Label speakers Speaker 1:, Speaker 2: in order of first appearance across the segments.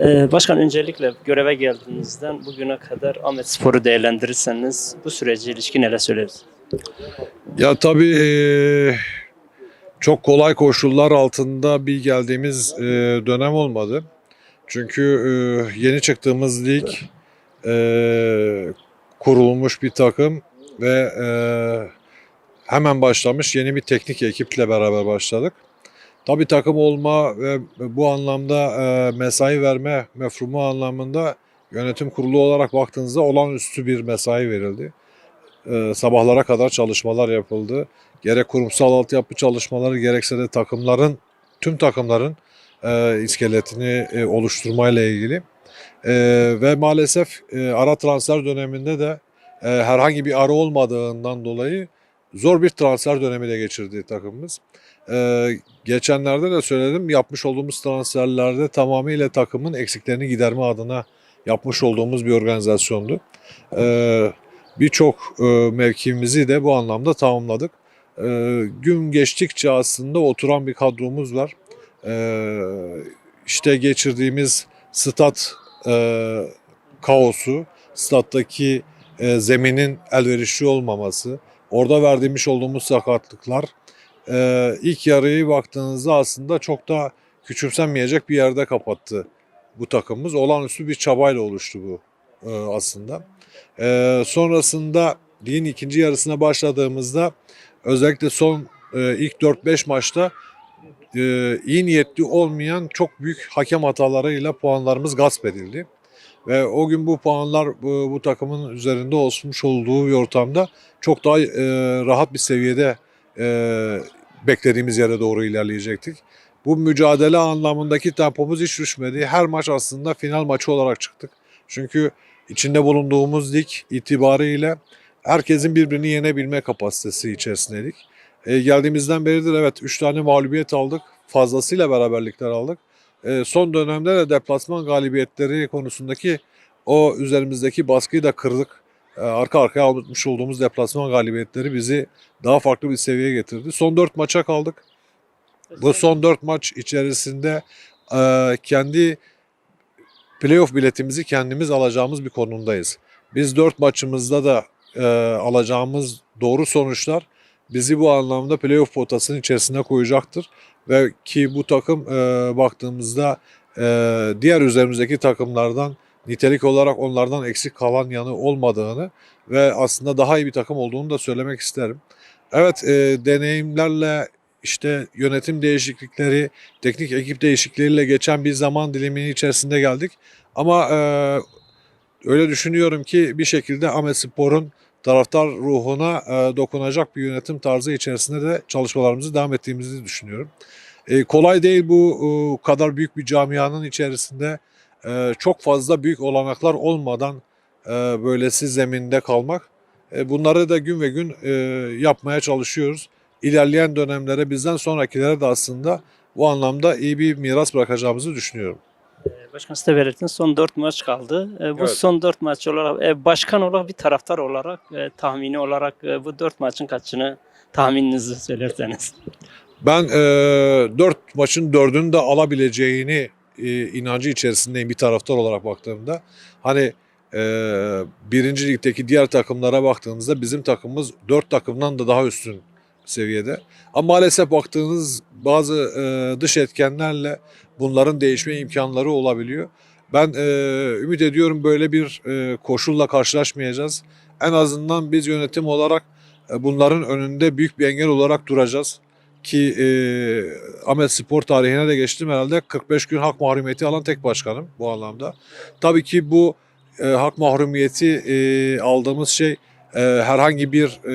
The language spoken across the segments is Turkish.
Speaker 1: Ee, Başkan öncelikle göreve geldiğinizden bugüne kadar Ahmet Spor'u değerlendirirseniz bu sürece ilişkin neler söyleriz?
Speaker 2: Ya tabii eee, çok kolay koşullar altında bir geldiğimiz eee, dönem olmadı. Çünkü eee, yeni çıktığımız lig kurulmuş bir takım ve hemen başlamış yeni bir teknik ekiple beraber başladık. Tabii takım olma ve bu anlamda eee, mesai verme mefhumu anlamında yönetim kurulu olarak baktığınızda olağanüstü bir mesai verildi. Ee, sabahlara kadar çalışmalar yapıldı. Gerek kurumsal altyapı çalışmaları gerekse de takımların, tüm takımların e, iskeletini e, oluşturmayla ilgili. E, ve maalesef e, ara transfer döneminde de e, herhangi bir ara olmadığından dolayı zor bir transfer dönemi de geçirdi takımımız. E, geçenlerde de söyledim yapmış olduğumuz transferlerde tamamıyla takımın eksiklerini giderme adına yapmış olduğumuz bir organizasyondu. E, birçok e, mevkimizi de bu anlamda tamamladık. E, gün geçtikçe aslında oturan bir kadromuz var. E, işte geçirdiğimiz stat e, kaosu, stat'taki e, zeminin elverişli olmaması, orada verdiğimiz olduğumuz sakatlıklar, e, ilk yarıyı baktığınızda aslında çok da küçümsenmeyecek bir yerde kapattı bu takımımız. Olağanüstü bir çabayla oluştu bu e, aslında. Ee, sonrasında ligin ikinci yarısına başladığımızda özellikle son e, ilk 4-5 maçta e, iyi niyetli olmayan çok büyük hakem hatalarıyla puanlarımız gasp edildi. Ve o gün bu puanlar bu, bu takımın üzerinde olmuş olduğu bir ortamda çok daha e, rahat bir seviyede e, beklediğimiz yere doğru ilerleyecektik. Bu mücadele anlamındaki tempomuz hiç düşmedi. Her maç aslında final maçı olarak çıktık. Çünkü içinde bulunduğumuz lig itibariyle herkesin birbirini yenebilme kapasitesi içerisindeydik. E, geldiğimizden beridir evet 3 tane mağlubiyet aldık. Fazlasıyla beraberlikler aldık. E, son dönemde de deplasman galibiyetleri konusundaki o üzerimizdeki baskıyı da kırdık. E, arka arkaya almış olduğumuz deplasman galibiyetleri bizi daha farklı bir seviyeye getirdi. Son 4 maça kaldık. Bu son 4 maç içerisinde e, kendi playoff biletimizi kendimiz alacağımız bir konumdayız. Biz 4 maçımızda da e, alacağımız doğru sonuçlar bizi bu anlamda playoff potasının içerisine koyacaktır. Ve ki bu takım e, baktığımızda e, diğer üzerimizdeki takımlardan nitelik olarak onlardan eksik kalan yanı olmadığını ve aslında daha iyi bir takım olduğunu da söylemek isterim. Evet e, deneyimlerle işte yönetim değişiklikleri, teknik ekip değişiklikleriyle geçen bir zaman diliminin içerisinde geldik. Ama e, öyle düşünüyorum ki bir şekilde Ahmet Spor'un taraftar ruhuna e, dokunacak bir yönetim tarzı içerisinde de çalışmalarımızı devam ettiğimizi düşünüyorum. E, kolay değil bu e, kadar büyük bir camianın içerisinde e, çok fazla büyük olanaklar olmadan e, böylesi zeminde kalmak. E, bunları da gün ve gün e, yapmaya çalışıyoruz. İlerleyen dönemlere bizden sonrakilere de aslında bu anlamda iyi bir miras bırakacağımızı düşünüyorum.
Speaker 1: Başkan size belirttiniz son 4 maç kaldı. Ee, Bu
Speaker 2: Evet.
Speaker 1: son 4 maç olarak e, başkan olarak bir taraftar olarak e, tahmini olarak e, bu 4 maçın kaçını tahmininizi söylerseniz.
Speaker 2: Ben e, 4 maçın 4'ünü de alabileceğini e, inancı içerisindeyim bir taraftar olarak baktığımda. Hani e, birinci ligdeki diğer takımlara baktığımızda bizim takımımız 4 takımdan da daha üstün seviyede. Ama maalesef baktığınız bazı e, dış etkenlerle bunların değişme imkanları olabiliyor. Ben e, ümit ediyorum böyle bir e, koşulla karşılaşmayacağız. En azından biz yönetim olarak e, bunların önünde büyük bir engel olarak duracağız ki e, Ahmet Spor tarihine de geçtim herhalde 45 gün hak mahrumiyeti alan tek başkanım bu anlamda. Tabii ki bu e, hak mahrumiyeti e, aldığımız şey e, herhangi bir e,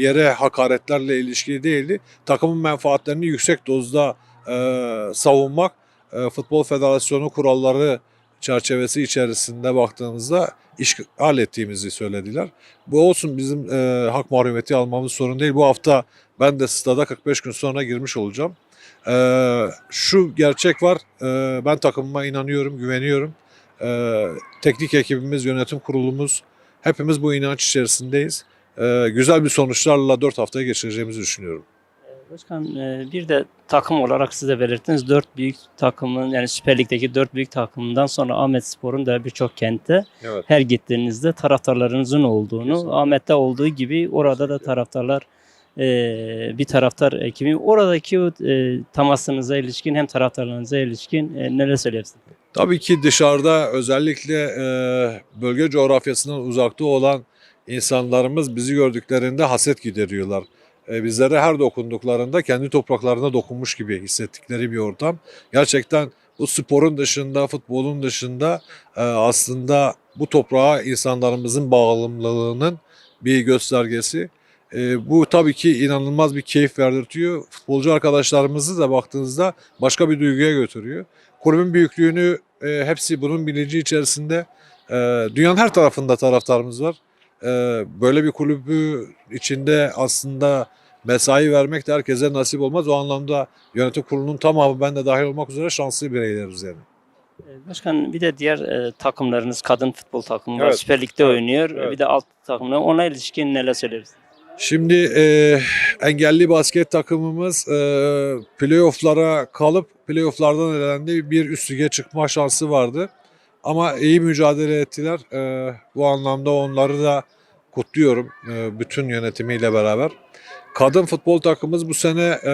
Speaker 2: yere hakaretlerle ilişkili değildi. Takımın menfaatlerini yüksek dozda e, savunmak e, Futbol Federasyonu kuralları çerçevesi içerisinde baktığımızda işgal ettiğimizi söylediler. Bu olsun bizim e, hak mahrumiyeti almamız sorun değil. Bu hafta ben de stada 45 gün sonra girmiş olacağım. Ee, şu gerçek var. Ee, ben takımıma inanıyorum, güveniyorum. Ee, teknik ekibimiz, yönetim kurulumuz hepimiz bu inanç içerisindeyiz. Ee, güzel bir sonuçlarla 4 haftayı geçireceğimizi düşünüyorum.
Speaker 1: Başkan e, bir de takım olarak siz de belirttiniz. Dört büyük takımın yani Süper Lig'deki dört büyük takımından sonra Ahmet Spor'un da birçok kentte
Speaker 2: Evet.
Speaker 1: her gittiğinizde taraftarlarınızın olduğunu,
Speaker 2: Kesinlikle.
Speaker 1: Ahmet'te olduğu gibi orada da taraftarlar e, bir taraftar ekibi. Oradaki e, temasınıza ilişkin hem taraftarlarınıza ilişkin e, neler söylersiniz?
Speaker 2: Tabii ki dışarıda özellikle e, bölge coğrafyasından uzakta olan insanlarımız bizi gördüklerinde haset gideriyorlar. E, bizlere her dokunduklarında kendi topraklarına dokunmuş gibi hissettikleri bir ortam. Gerçekten bu sporun dışında, futbolun dışında e, aslında bu toprağa insanlarımızın bağımlılığının bir göstergesi. E, bu tabii ki inanılmaz bir keyif verdirtiyor. Futbolcu arkadaşlarımızı da baktığınızda başka bir duyguya götürüyor. Kulübün büyüklüğünü e, hepsi bunun bilinci içerisinde. E, dünyanın her tarafında taraftarımız var. E, böyle bir kulübü içinde aslında mesai vermek de herkese nasip olmaz. O anlamda yönetim kurulunun tamamı ben de dahil olmak üzere şanslı bireyleriz yani.
Speaker 1: Başkan bir de diğer e, takımlarınız kadın futbol takımı var.
Speaker 2: Evet.
Speaker 1: Süper Lig'de
Speaker 2: Evet.
Speaker 1: oynuyor.
Speaker 2: Evet.
Speaker 1: Bir de alt takımlar. Ona ilişkin neler söyleriz?
Speaker 2: Şimdi e, engelli basket takımımız e, playofflara kalıp playofflardan elendi. Bir üst lige çıkma şansı vardı. Ama iyi mücadele ettiler. E, bu anlamda onları da kutluyorum e, bütün yönetimiyle beraber. Kadın futbol takımımız bu sene e,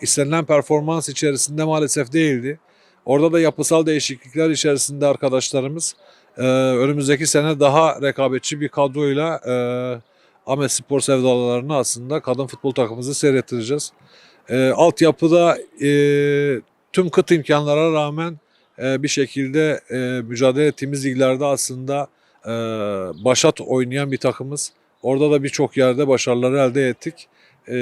Speaker 2: istenilen performans içerisinde maalesef değildi. Orada da yapısal değişiklikler içerisinde arkadaşlarımız e, önümüzdeki sene daha rekabetçi bir kadroyla e, Ahmet Spor sevdalarını aslında kadın futbol takımımızı seyrettireceğiz. E, altyapıda e, tüm kıt imkanlara rağmen e, bir şekilde e, mücadele ettiğimiz liglerde aslında e, başat oynayan bir takımız. Orada da birçok yerde başarıları elde ettik. E,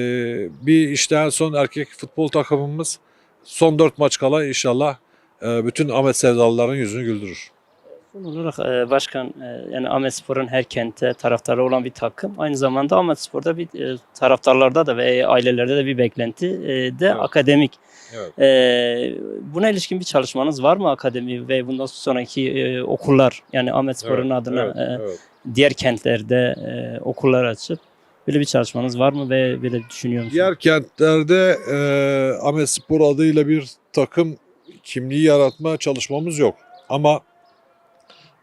Speaker 2: bir işte en son erkek futbol takımımız son dört maç kala inşallah e, bütün Ahmet sevdalıların yüzünü güldürür.
Speaker 1: Son olarak e, başkan e, yani Ahmet Spor'un her kente taraftarı olan bir takım. Aynı zamanda Ahmet Spor'da bir e, taraftarlarda da ve ailelerde de bir beklenti e, de
Speaker 2: Evet.
Speaker 1: akademik.
Speaker 2: Evet.
Speaker 1: E, buna ilişkin bir çalışmanız var mı akademi ve bundan sonraki e, okullar yani Ahmet Spor'un adına e, diğer kentlerde e, okullar açıp böyle bir çalışmanız var mı ve böyle düşünüyor musunuz?
Speaker 2: Diğer kentlerde e, Ahmet Spor adıyla bir takım kimliği yaratma çalışmamız yok. Ama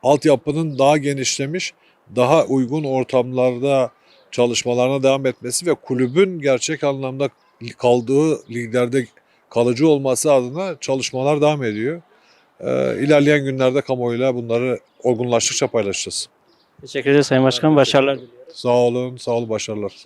Speaker 2: altyapının daha genişlemiş, daha uygun ortamlarda çalışmalarına devam etmesi ve kulübün gerçek anlamda kaldığı liglerde kalıcı olması adına çalışmalar devam ediyor. E, ilerleyen günlerde kamuoyuyla bunları olgunlaştıkça paylaşacağız.
Speaker 1: Teşekkür ederiz Sayın Başkan. Başarılar diliyorum.
Speaker 2: Sağ olun, sağ olun, başarılar. Sağ